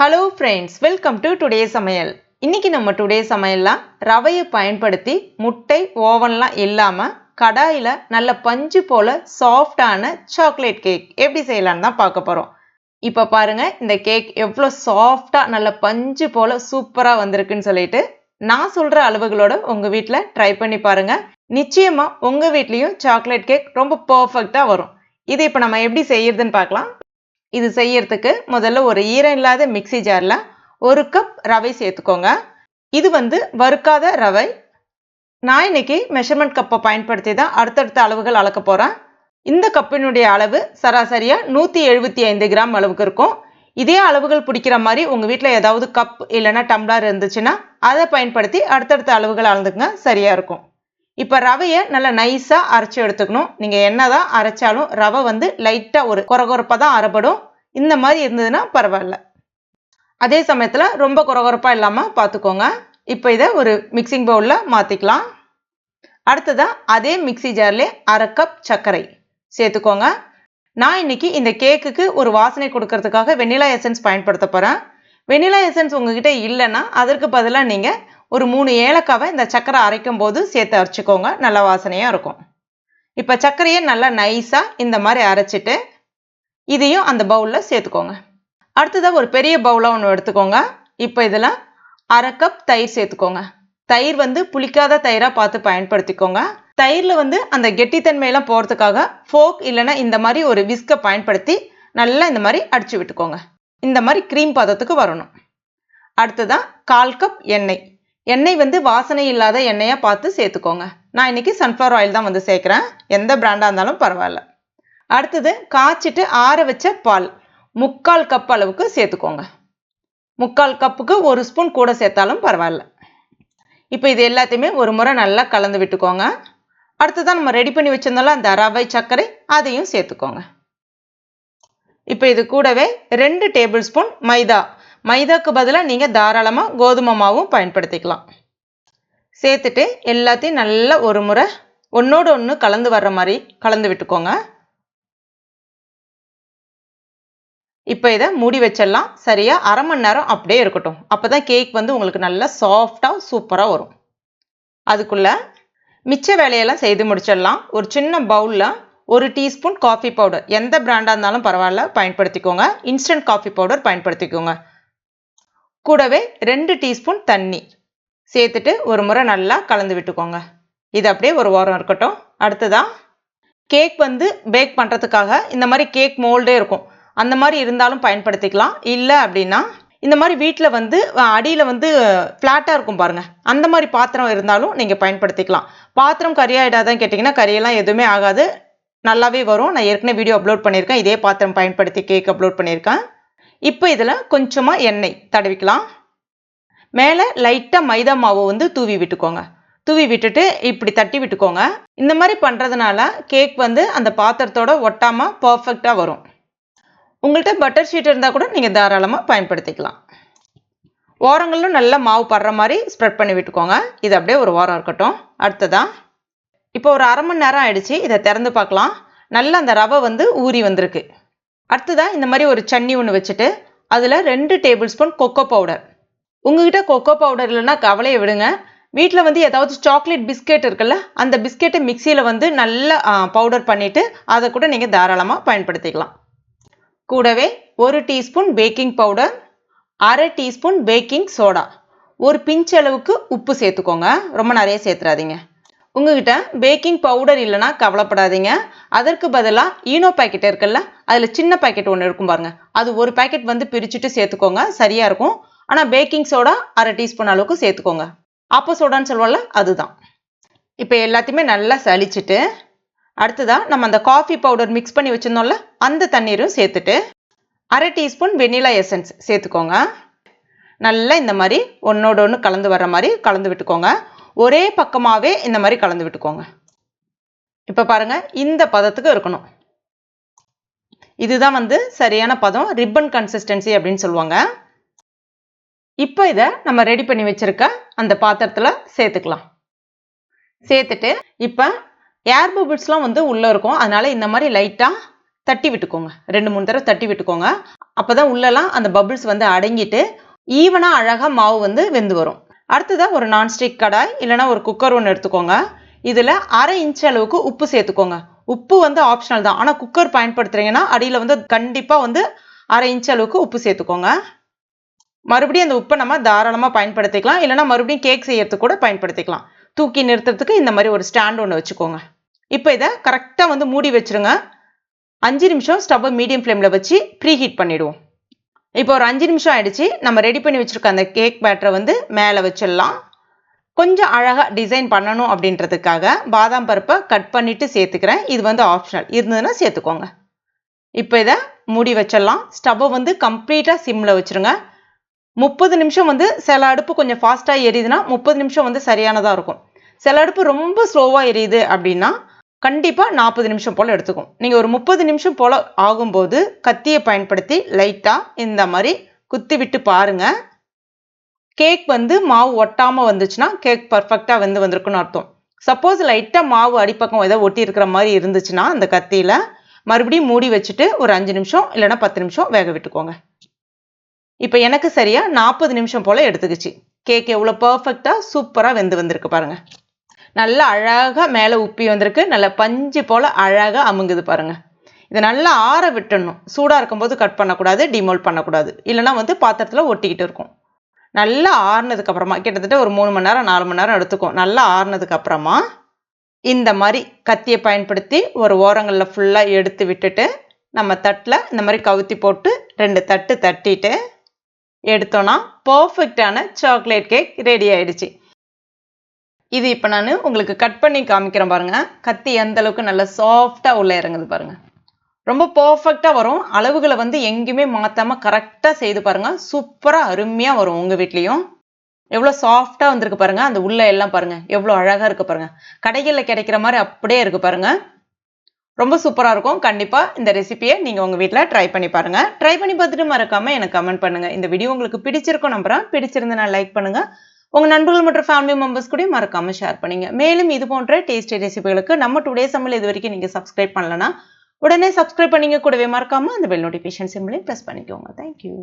Hello friends welcome to today சமையல் இன்னைக்கு நம்ம டுடே சமையல்லாம் ரவையை பயன்படுத்தி முட்டை ஓவன்லாம் இல்லாமல் கடாயில் நல்ல பஞ்சு போல சாஃப்டான சாக்லேட் கேக் எப்படி செய்யலான்னு தான் பார்க்க போகிறோம் இப்போ பாருங்க இந்த கேக் எவ்வளோ சாஃப்டாக நல்ல பஞ்சு போல சூப்பராக வந்திருக்குன்னு சொல்லிட்டு நான் சொல்கிற அளவுகளோட உங்கள் வீட்டில் ட்ரை பண்ணி பாருங்கள் நிச்சயமாக உங்கள் வீட்லேயும் சாக்லேட் கேக் ரொம்ப பர்ஃபெக்டாக வரும். இது இப்போ நம்ம எப்படி செய்யறதுன்னு பார்க்கலாம். இது செய்யறதுக்கு முதல்ல ஒரு ஈரம் இல்லாத மிக்ஸி ஜாரில் ஒரு கப் ரவை சேர்த்துக்கோங்க. இது வந்து வறுக்காத ரவை. நான் இன்னைக்கு மெஷர்மெண்ட் கப்பை பயன்படுத்தி தான் அடுத்தடுத்த அளவுகள் அளக்க போகிறேன் இந்த கப்பினுடைய அளவு சராசரியாக நூற்றி எழுபத்தி ஐந்து கிராம் அளவுக்கு இருக்கும். இதே அளவுகள் பிடிக்கிற மாதிரி உங்கள் வீட்டில் ஏதாவது கப் இல்லைன்னா டம்ளர் இருந்துச்சுன்னா அதை பயன்படுத்தி அடுத்தடுத்த அளவுகள் அளந்துக்குங்க. சரியாக இருக்கும். இப்போ ரவையை நல்லா நைஸாக அரைச்சி எடுத்துக்கணும். நீங்கள் என்ன தான் அரைச்சாலும் ரவை வந்து லைட்டாக ஒரு குறகுறப்பாக தான் அரைப்படும். இந்த மாதிரி இருந்ததுன்னா பரவாயில்ல. அதே சமயத்தில் ரொம்ப குறகுறப்பாக இல்லாமல் பார்த்துக்கோங்க இப்போ இதை ஒரு மிக்சிங் பவுலில் மாற்றிக்கலாம் அடுத்ததாக அதே மிக்சி ஜார்லே அரை கப் சர்க்கரை சேர்த்துக்கோங்க. நான் இன்னைக்கு இந்த கேக்குக்கு ஒரு வாசனை கொடுக்கறதுக்காக வெண்ணிலா எசன்ஸ் பயன்படுத்த போகிறேன் வெண்ணிலா எசன்ஸ் உங்ககிட்ட இல்லைன்னா அதற்கு பதிலாக நீங்கள் ஒரு மூணு ஏலக்காவை இந்த சர்க்கரை அரைக்கும் போது சேர்த்து அரைச்சிக்கோங்க. நல்ல வாசனையாக இருக்கும். இப்போ சர்க்கரையை நல்லா நைஸாக இந்த மாதிரி அரைச்சிட்டு இதையும் அந்த பவுலில் சேர்த்துக்கோங்க. அடுத்ததாக ஒரு பெரிய பவுலாக ஒன்று எடுத்துக்கோங்க. இப்போ இதில் அரை கப் தயிர் சேர்த்துக்கோங்க. தயிர் வந்து புளிக்காத தயிராக பார்த்து பயன்படுத்திக்கோங்க. தயிரில் வந்து அந்த கெட்டித்தன்மையெல்லாம் போகிறதுக்காக ஃபோக் இல்லைன்னா இந்த மாதிரி ஒரு விஸ்கை பயன்படுத்தி நல்லா இந்த மாதிரி அடித்து விட்டுக்கோங்க. இந்த மாதிரி க்ரீம் பதத்துக்கு வரணும். அடுத்ததான் கால் கப் எண்ணெய். எண்ணெய் வந்து வாசனை இல்லாத எண்ணெயாக பார்த்து சேர்த்துக்கோங்க. நான் இன்னைக்கு சன்ஃப்ளவர் ஆயில் தான் வந்து சேர்க்குறேன். எந்த பிராண்டாக இருந்தாலும் பரவாயில்ல. அடுத்தது காய்ச்சிட்டு ஆற வச்ச பால். முக்கால் கப் அளவுக்கு சேர்த்துக்கோங்க. முக்கால் கப்புக்கு ஒரு ஸ்பூன் கூட சேர்த்தாலும் பரவாயில்ல. இப்போ இது எல்லாத்தையுமே ஒரு முறை நல்லா கலந்து விட்டுக்கோங்க. அடுத்ததான் நம்ம ரெடி பண்ணி வச்சிருந்தோம்ல அந்த ரவை சர்க்கரை அதையும் சேர்த்துக்கோங்க. இப்போ இது கூடவே ரெண்டு டேபிள் ஸ்பூன் மைதா. மைதாக்கு பதிலாக நீங்கள் தாராளமாக கோதுமை மாவும் பயன்படுத்திக்கலாம். சேர்த்துட்டு எல்லாத்தையும் நல்லா ஒரு முறை ஒன்றோடு ஒன்று கலந்து வர்ற மாதிரி கலந்து விட்டுக்கோங்க. இப்போ இதை மூடி வச்சிடலாம். சரியாக அரை மணி நேரம் அப்படியே இருக்கட்டும். அப்போ தான் கேக் வந்து உங்களுக்கு நல்லா சாஃப்டாக சூப்பராக வரும். அதுக்குள்ளே மிச்ச வேலையெல்லாம் செய்து முடிச்சிடலாம். ஒரு சின்ன பவுலில் ஒரு டீஸ்பூன் காஃபி பவுடர் எந்த பிராண்டாக இருந்தாலும் பரவாயில்ல பயன்படுத்திக்கோங்க. இன்ஸ்டன்ட் காஃபி பவுடர் பயன்படுத்திக்கோங்க. கூடவே ரெண்டு டீஸ்பூன் தண்ணி. சேர்த்துட்டு ஒரு முறை நல்லா கலந்து விட்டுக்கோங்க. இது அப்படியே ஒரு வாரம் இருக்கட்டும். அடுத்ததான் கேக் வந்து பேக் பண்ணுறதுக்காக இந்த மாதிரி கேக் மோல்டே இருக்கும். அந்த மாதிரி இருந்தாலும் பயன்படுத்திக்கலாம். இல்லை அப்படின்னா இந்த மாதிரி வீட்டில் வந்து அடியில் வந்து ஃப்ளாட்டாக இருக்கும் பாருங்கள் அந்த மாதிரி பாத்திரம் இருந்தாலும் நீங்கள் பயன்படுத்திக்கலாம். பாத்திரம் கரியாயிடாதான் கேட்டிங்கன்னா கரியெல்லாம் எதுவுமே ஆகாது. நல்லாவே வரும். நான் ஏற்கனவே வீடியோ அப்லோட் பண்ணியிருக்கேன். இதே பாத்திரம் பயன்படுத்தி கேக் அப்லோட் பண்ணியிருக்கேன். இப்போ இதில் கொஞ்சமாக எண்ணெய் தடவிக்கலாம். மேலே லைட்டாக மைதா மாவை வந்து தூவி விட்டுக்கோங்க. தூவி விட்டுட்டு இப்படி தட்டி விட்டுக்கோங்க. இந்த மாதிரி பண்ணுறதுனால கேக் வந்து அந்த பாத்திரத்தோட ஒட்டாமல் பர்ஃபெக்டாக வரும். உங்கள்கிட்ட பட்டர் ஷீட் இருந்தால் கூட நீங்கள் தாராளமாக பயன்படுத்திக்கலாம். ஓரங்களும் நல்லா மாவு படுற மாதிரி ஸ்ப்ரெட் பண்ணி விட்டுக்கோங்க. இது அப்படியே ஒரு வாரம் இருக்கட்டும். அடுத்ததான் இப்போ ஒரு அரை மணி நேரம் ஆயிடுச்சு. இதை திறந்து பார்க்கலாம். நல்லா அந்த ரவை வந்து ஊறி வந்திருக்கு. அடுத்ததாக இந்த மாதிரி ஒரு சன்னி ஒன்று வச்சுட்டு அதில் ரெண்டு டேபிள் ஸ்பூன் கொக்கோ பவுடர் உங்ககிட்ட கொக்கோ பவுடர் இல்லைன்னா கவலையை விடுங்க. வீட்டில் வந்து ஏதாவது சாக்லேட் பிஸ்கெட் இருக்குல்ல அந்த பிஸ்கெட்டை மிக்சியில் வந்து நல்லா பவுடர் பண்ணிவிட்டு அதை கூட நீங்கள் தாராளமாக பயன்படுத்திக்கலாம். கூடவே ஒரு டீஸ்பூன் பேக்கிங் பவுடர் அரை டீஸ்பூன் பேக்கிங் சோடா ஒரு பிஞ்ச் அளவுக்கு உப்பு சேர்த்துக்கோங்க. ரொம்ப நிறைய சேர்த்துறாதீங்க. உங்ககிட்ட பேக்கிங் பவுடர் இல்லைன்னா கவலைப்படாதீங்க. அதற்கு பதிலாக ஈனோ பாக்கெட் இருக்குல்ல அதில் சின்ன பாக்கெட் ஒன்று இருக்கும் பாருங்க. அது ஒரு பாக்கெட் வந்து பிரிச்சுட்டு சேர்த்துக்கோங்க சரியாக இருக்கும். ஆனால் பேக்கிங் சோடா அரை டீஸ்பூன் அளவுக்கு சேர்த்துக்கோங்க. அப்போ சோடான்னு சொல்லுவோம்ல அதுதான். இப்போ எல்லாத்தையுமே நல்லா சளிச்சுட்டு அடுத்ததாக நம்ம அந்த காஃபி பவுடர் மிக்ஸ் பண்ணி வச்சுருந்தோம்ல அந்த தண்ணீரும் சேர்த்துட்டு அரை டீஸ்பூன் வெண்ணிலா எசன்ஸ் சேர்த்துக்கோங்க. நல்லா இந்த மாதிரி ஒன்றோட ஒன்று கலந்து வர்ற மாதிரி கலந்து விட்டுக்கோங்க. ஒரே பக்கமாகவே இந்த மாதிரி கலந்து விட்டுக்கோங்க. இப்போ பாருங்க இந்த பதத்துக்கு இருக்கணும். இதுதான் வந்து சரியான பதம் ரிப்பன் கன்சிஸ்டன்சி அப்படின்னு சொல்லுவாங்க. இப்போ இதை நம்ம ரெடி பண்ணி வச்சிருக்க அந்த பாத்திரத்தில் சேர்த்துக்கலாம். சேர்த்துட்டு இப்போ ஏர் பபிள்ஸ்லாம் வந்து உள்ளே இருக்கும். அதனால இந்த மாதிரி லைட்டாக தட்டி விட்டுக்கோங்க. ரெண்டு மூணு தடவை தட்டி விட்டுக்கோங்க. அப்போ தான் உள்ளெல்லாம் அந்த பபிள்ஸ் வந்து அடங்கிட்டு ஈவனாக அழகாக மாவு வந்து வெந்து வரும். அடுத்ததாக ஒரு நான்ஸ்டிக் கடாய் இல்லைனா ஒரு குக்கர் ஒன்று எடுத்துக்கோங்க. இதில் அரை இன்ச் அளவுக்கு உப்பு சேர்த்துக்கோங்க. உப்பு வந்து ஆப்ஷனல் தான். ஆனால் குக்கர் பயன்படுத்துகிறீங்கன்னா அடியில் வந்து கண்டிப்பாக வந்து அரை இன்ச் அளவுக்கு உப்பு சேர்த்துக்கோங்க. மறுபடியும் அந்த உப்பை நம்ம தாராளமாக பயன்படுத்திக்கலாம். இல்லைனா மறுபடியும் கேக் செய்யறதுக்கு கூட பயன்படுத்திக்கலாம். தூக்கி நிறுத்துறதுக்கு இந்த மாதிரி ஒரு ஸ்டாண்ட் ஒன்று வச்சுக்கோங்க. இப்போ இதை கரெக்டாக வந்து மூடி வச்சுருங்க. அஞ்சு நிமிஷம் ஸ்டவ்வை மீடியம் ஃப்ளேமில் வச்சு ப்ரீ ஹீட் பண்ணிவிடுவோம் இப்போ ஒரு அஞ்சு நிமிஷம் ஆயிடுச்சு. நம்ம ரெடி பண்ணி வச்சுருக்க அந்த கேக் பேட்டரை வந்து மேலே வச்சிடலாம். கொஞ்சம் அழகாக டிசைன் பண்ணணும் அப்படின்றதுக்காக பாதாம் பருப்பை கட் பண்ணிவிட்டு சேர்த்துக்கிறேன். இது வந்து ஆப்ஷனல் இருந்ததுன்னா சேர்த்துக்கோங்க. இப்போ இதை மூடி வச்சிடலாம். ஸ்டவ்வை வந்து கம்ப்ளீட்டாக சிம்மில் வச்சுருங்க. முப்பது நிமிஷம் வந்து சில அடுப்பு கொஞ்சம் ஃபாஸ்ட்டாக எரியுதுன்னா முப்பது நிமிஷம் வந்து சரியானதாக இருக்கும். சில அடுப்பு ரொம்ப ஸ்லோவாக எரியுது அப்படின்னா கண்டிப்பாக நாற்பது நிமிஷம் போல் எடுத்துக்கும். நீங்கள் ஒரு முப்பது நிமிஷம் போல் ஆகும்போது கத்தியை பயன்படுத்தி லைட்டாக இந்த மாதிரி குத்தி விட்டு பாருங்கள் கேக் வந்து மாவு ஒட்டாமல் வந்துச்சுன்னா கேக் பர்ஃபெக்டாக வந்து வந்திருக்குன்னு அர்த்தம். சப்போஸ் லைட்டாக மாவு அடிப்பக்கம் ஏதோ ஒட்டி இருக்கிற மாதிரி இருந்துச்சுன்னா அந்த கத்தியில் மறுபடியும் மூடி வச்சுட்டு ஒரு அஞ்சு நிமிஷம் இல்லைன்னா பத்து நிமிஷம் வேக விட்டுக்கோங்க. இப்போ எனக்கு சரியாக நாற்பது நிமிஷம் போல் எடுத்துக்கிச்சு. கேக் எவ்வளோ பர்ஃபெக்டாக சூப்பராக வெந்து வந்திருக்கு பாருங்கள் நல்லா அழகாக மேலே உப்பி வந்திருக்கு. நல்லா பஞ்சு போல் அழகாக அமுங்குது பாருங்கள் இதை நல்லா ஆற விட்டுடணும். சூடாக இருக்கும்போது கட் பண்ணக்கூடாது டிமோல்ட் பண்ணக்கூடாது. இல்லைனா வந்து பாத்திரத்தில் ஒட்டிக்கிட்டு இருக்கும். நல்லா ஆறுனதுக்கப்புறமா கிட்டத்தட்ட ஒரு மூணு மணி நேரம் நாலு மணி நேரம் எடுத்துக்கும். நல்லா ஆறுனதுக்கப்புறமா இந்த மாதிரி கத்தியை பயன்படுத்தி ஒரு ஓரங்களில் ஃபுல்லாக எடுத்து விட்டுட்டு நம்ம தட்டில் இந்த மாதிரி கவுத்தி போட்டு ரெண்டு தட்டு தட்டிட்டு எடுத்தோன்னா பர்ஃபெக்டான சாக்லேட் கேக் ரெடி ஆயிடுச்சு. இது இப்போ நான் உங்களுக்கு கட் பண்ணி காமிக்கிறேன் பாருங்க. கத்தி எந்த அளவுக்கு நல்லா சாஃப்டாக உள்ள இறங்குது பாருங்க. ரொம்ப பர்ஃபெக்டாக வரும். அளவுகளை வந்து எங்கேயுமே மாற்றாமல் கரெக்டாக செய்து பாருங்க. சூப்பராக அருமையாக வரும் உங்கள் வீட்லேயும். எவ்வளோ சாஃப்டாக வந்திருக்கு பாருங்க. அந்த உள்ள எல்லாம் பாருங்க. எவ்வளோ அழகாக இருக்கு பாருங்க. கடைகளில் கிடைக்கிற மாதிரி அப்படியே இருக்கு பாருங்க. ரொம்ப சூப்பராக இருக்கும். கண்டிப்பாக இந்த ரெசிபியை நீங்கள் உங்கள் வீட்டில் ட்ரை பண்ணி பாருங்கள் ட்ரை பண்ணி பார்த்துட்டு மறக்காமல் எனக்கு கமெண்ட் பண்ணுங்கள் இந்த வீடியோ உங்களுக்கு பிடிச்சிருக்கும் நம்புகிறேன் பிடிச்சிருந்தா லைக் பண்ணுங்கள் உங்கள் நண்பர்கள் மற்றும் ஃபேமிலி மெம்பர்ஸ் கூட மறக்காமல் ஷேர் பண்ணுங்க. மேலும் இது போன்ற டேஸ்டி ரெசிபிகளுக்கு நம்ம டுடே சமையல் இது வரைக்கும் நீங்கள் சப்ஸ்கிரைப் பண்ணலன்னா உடனே சப்ஸ்கிரைப் பண்ணிங்க கூடவே மறக்காமல் அந்த பெல் நோட்டிஃபிகேஷன் சிம்பிளையும் ப்ரெஸ் பண்ணிக்கோங்க. Thank you